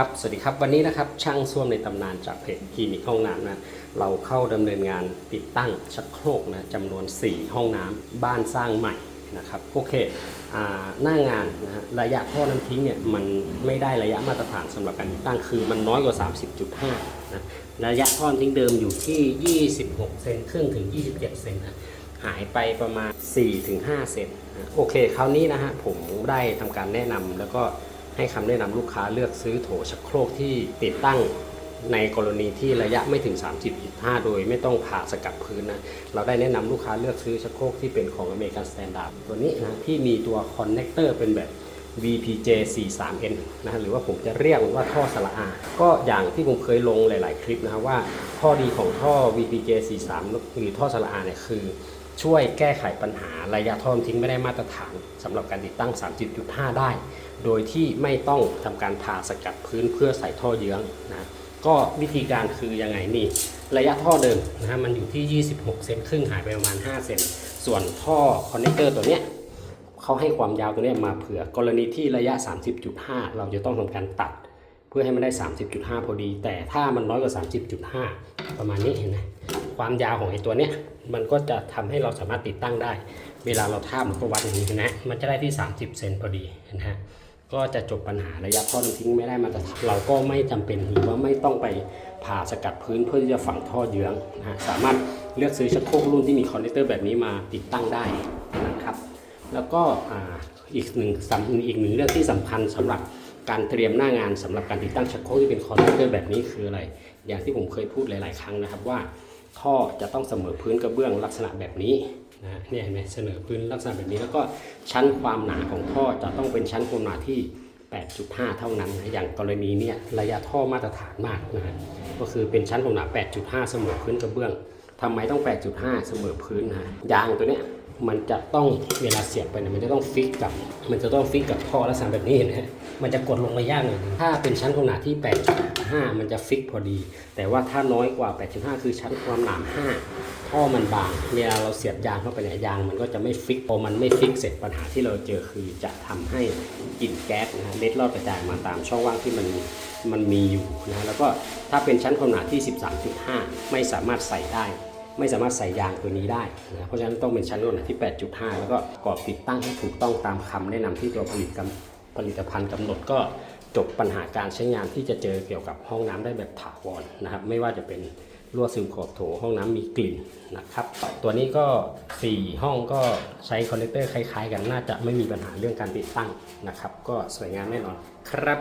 ครับ สวัสดีครับ วันนี้นะครับช่างส้วมในตำนานจากเพจคลินิกห้องน้ำนะ เราเข้าดำเนินงานติดตั้งชักโครกนะจำนวน 4 ห้องน้ำบ้านสร้างใหม่นะครับ โอเคอหน้างานนะฮะระยะท่อน้ำทิ้งเนี่ยมันไม่ได้ระยะมาตรฐานสำหรับการติดตั้งคือมันน้อยกว่า 30.5 นะ ระยะท่อน้ำทิ้งเดิมอยู่ที่ 26 เซนครึ่งถึง 27 เซนนะหายไปประมาณ 4-5 เซนนะโอเค คราวนี้นะฮะผมได้ทำการแนะนำแล้วก็ ให้คำแนะนำลูกค้าเลือกซื้อโถชักโครกที่ติดตั้งในกรณีที่ระยะไม่ถึง 30.5 โดยไม่ต้องผ่าสกัดพื้นนะ เราได้แนะนำลูกค้าเลือกซื้อชักโครกที่เป็นของอเมริกันสแตนดาร์ดตัวนี้นะที่มีตัวคอนเนคเตอร์เป็นแบบ VPJ 43N นะฮะหรือว่าผมจะเรียกมันว่าท่อสละอา ก็อย่างที่ผมเคยลงหลาย ๆ คลิปนะครับว่าข้อดีของท่อ VPJ 43 หรือท่อสละอาเนี่ยคือ ช่วยแก้ไขปัญหาระยะท่อทิ้งไม่ได้มาตรฐานสำหรับการติดตั้ง 30.5 ได้ โดยที่ไม่ต้องทำการผ่าสกัดพื้นเพื่อใส่ท่อเยื้องนะก็วิธีการคือยังไงนี่ ระยะท่อเดิมนะฮะมันอยู่ที่ 26 เซนครึ่งหายไปประมาณ 5 เซนส่วนท่อคอนเนคเตอร์ตัวเนี้ยเขาให้ความยาวตัวเนี้ยมาเผื่อกรณีที่ระยะ 30.5 เราจะต้องทำการตัด เพื่อให้มันได้ 30.5 พอดี แต่ถ้ามันน้อยกว่า 30.5 ประมาณนี้เห็นไหม ความยาวของไอ้ตัวเนี้ยมันก็จะทำให้เราสามารถติดตั้งได้ เวลาเราท่ามันก็วัดอย่างนี้นะ มันจะได้ที่ 30 เซนพอดีนะฮะก็จะจบปัญหาระยะท่อน้ำทิ้งไม่ได้มาตรฐานเราก็ไม่จำเป็นหรือว่าไม่ต้องไปผ่าสกัดพื้นเพื่อที่จะฝังท่อเยื้องนะฮะสามารถเลือกซื้อชักโครกรุ่นที่มีคอนเนคเตอร์แบบนี้มาติดตั้งได้นะครับ แล้วก็อ,อีกหนึ่งสำอีกหนึ่งเรื่องที่สำคัญสำหรับการเตรียมหน้างานสำหรับการติดตั้งชักโครกที่เป็นคอนเนคเตอร์แบบนี้คืออะไร อย่างที่ผมเคยพูดหลาย ๆ ครั้งนะครับว่า ท่อจะต้องเสมอพื้นกระเบื้องลักษณะแบบนี้นะเนี่ยเห็นไหมเสนอพื้นลักษณะแบบนี้ แล้วก็ชั้นความหนาของท่อจะต้องเป็นชั้นความหนาที่ 8.5 เท่านั้นนะอย่างกรณีเนี่ยระยะท่อมาตรฐานมากนะฮะก็คือเป็นชั้นความหนา 8.5 เสมอพื้นกระเบื้องทำไมต้อง 8.5 เสมอพื้นนะยางตัวเนี้ย มันจะต้องเวลาเสียบไปเนี่ยมันจะต้องฟิกกับ มันจะต้องฟิกกับท่อลักษณะแบบนี้นะฮะมันจะกดลงไปยากหน่อยถ้าเป็นชั้นความหนาที่ 8.5 มันจะฟิกพอดี แต่ว่าถ้าน้อยกว่า 8.5 คือชั้นความหนา 5 ท่อมันบาง เวลาเราเสียบยางเข้าไปเนี่ยยางมันก็จะไม่ฟิก พอมันไม่ฟิกเสร็จปัญหาที่เราเจอคือจะทำให้กลิ่นแก๊สนะฮะเล็ดลอดกระจายมาตามช่องว่างที่มันมันมีอยู่นะแล้วก็ถ้าเป็นชั้นความหนาที่ 13.5 ไม่สามารถใส่ได้ ไม่สามารถใส่ยางตัวนี้ได้นะเพราะฉะนั้นต้องเป็นชั้นโน้นที่ 8.5 แล้วก็ปรอบติดตั้งให้ถูกต้องตามคำแนะนำที่ตัวผลิตผลิตภัณฑ์กำหนดก็จบปัญหาการใช้งานที่จะเจอเกี่ยวกับห้องน้ำได้แบบถาวรนะครับ ไม่ว่าจะเป็นรั่วซึมขอบโถห้องน้ำมีกลิ่นนะครับ ตัวนี้ก็ 4 ห้องก็ใช้คอนเนคเตอร์คล้ายๆ กันน่าจะไม่มีปัญหาเรื่องการติดตั้งนะครับ ก็สวยงามแน่นอนครับ